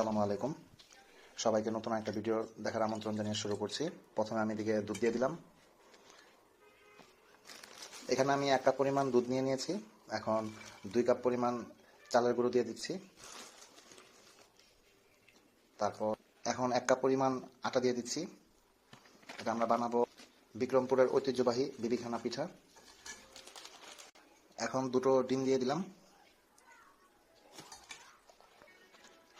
আসসালামু আলাইকুম। সবাইকে নতুন একটা ভিডিও দেখার আমন্ত্রণ জানিয়ে শুরু করছি। প্রথমে আমি এদিকে দুধ দিয়ে দিলাম। এখানে আমি এক কাপ পরিমাণ দুধ নিয়ে নিয়েছি। এখন দুই কাপ পরিমাণ চালের গুঁড়ো দিয়ে দিচ্ছি। তারপর এখন এক কাপ পরিমাণ আটা দিয়ে দিচ্ছি। এটা আমরা বানাবো বিক্রমপুরের ঐতিহ্যবাহী বিবিখানা পিঠা। এখন দুটো ডিম দিয়ে দিলাম।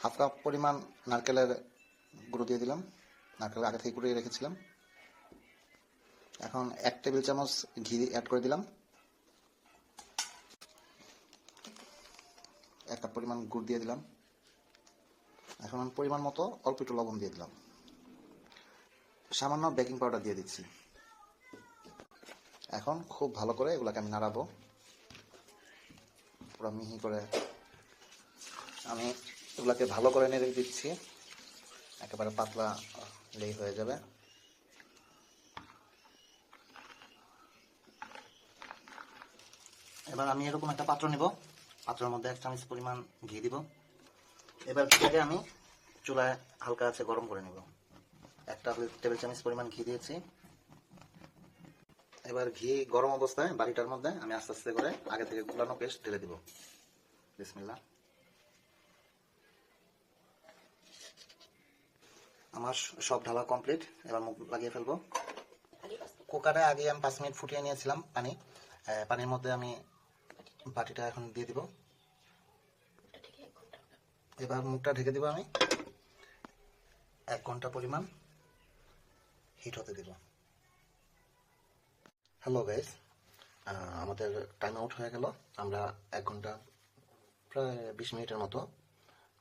হাফ কাপ পরিমাণ নারকেলের গুঁড়ো দিয়ে দিলাম। নারকেল আগে থেকে গুঁড়িয়ে রেখেছিলাম। এখন এক টেবিল চামচ ঘি অ্যাড করে দিলাম। এক কাপ পরিমাণ গুড় দিয়ে দিলাম। এখন পরিমাণ মতো অল্প একটু লবণ দিয়ে দিলাম। সামান্য বেকিং পাউডার দিয়ে দিচ্ছি। এখন খুব ভালো করে এগুলোকে আমি নাড়াবো। পুরো মিহি করে আমি এগুলাকে ভালো করে নেড়ে দিচ্ছি। একেবারে পাতলা, লেই হয়ে যাবে। এবার আমি এরকম একটা পাত্র নিব। পাত্রের মধ্যে এক চামচ পরিমাণ ঘি দিব। এবার ঘিটাকে আমি চুলায় হালকা আছে গরম করে নিব। একটা টেবিল চামচ পরিমাণ ঘি দিয়েছি। এবার ঘি গরম অবস্থায় বাড়িটার মধ্যে আমি আস্তে আস্তে করে আগে থেকে গুলানো পেস্ট ঢেলে দিব। বিসমিল্লাহ। আমার সব ঢালা কমপ্লিট এবার মুখ লাগিয়ে ফেলব। কুকারে আগে আমি পাঁচ মিনিট ফুটিয়ে নিয়েছিলাম পানি। পানির মধ্যে আমি বাটিটা এখন দিয়ে দিব। এবার মুখটা ঢেকে দিব আমি। এক ঘণ্টা পরিমাণ হিট হতে দিব। হ্যালো গাইস আমাদের টাইম আউট হয়ে গেল। আমরা এক ঘণ্টা প্রায় বিশ মিনিটের মতো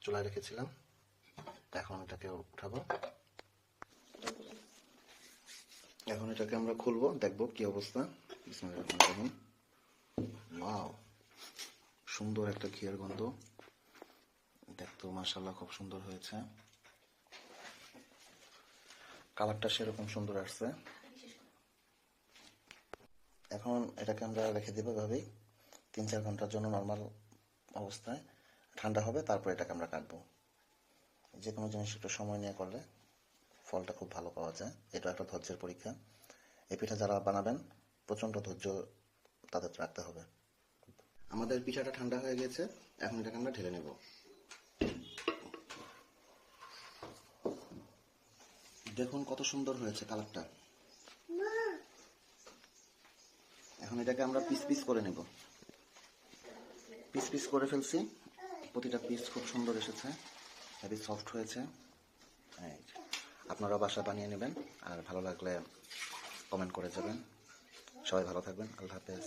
চুলায় রেখেছিলাম। এখন এটাকে উঠাবো। এখন এটাকে আমরা খুলবো, দেখব কি অবস্থা। সুন্দর একটা ঘিয়ের গন্ধ। দেখতেও মার্শাল্লাহ খুব সুন্দর হয়েছে। কালারটা সেরকম সুন্দর আসছে। এখন এটাকে আমরা রেখে দিব এভাবেই তিন চার ঘণ্টার জন্য নর্মাল অবস্থায়। ঠান্ডা হবে, তারপর এটাকে আমরা কাটবো। যে কোনো জিনিস একটু সময় নিয়ে করলে ফলটা খুব ভালো পাওয়া যায়। এটা একটা ধৈর্যের পরীক্ষা। এই পিঠা যারা বানাবেন, প্রচণ্ড ধৈর্য তাদের রাখতে হবে। আমাদের পিঠাটা ঠান্ডা হয়ে গেছে। এখন এটাকে আমরা ঢেলে নেব। দেখুন কত সুন্দর হয়েছে কালারটা। এখন এটাকে আমরা পিস পিস করে নেব। পিস পিস করে ফেলছি। প্রতিটা পিস খুব সুন্দর এসেছে। হেভি সফট হয়েছে। আপনারা বাসা বানিয়ে নেবেন। আর ভালো লাগলে কমেন্ট করে যাবেন। সবাই ভালো থাকবেন। আল্লাহ হাফেজ।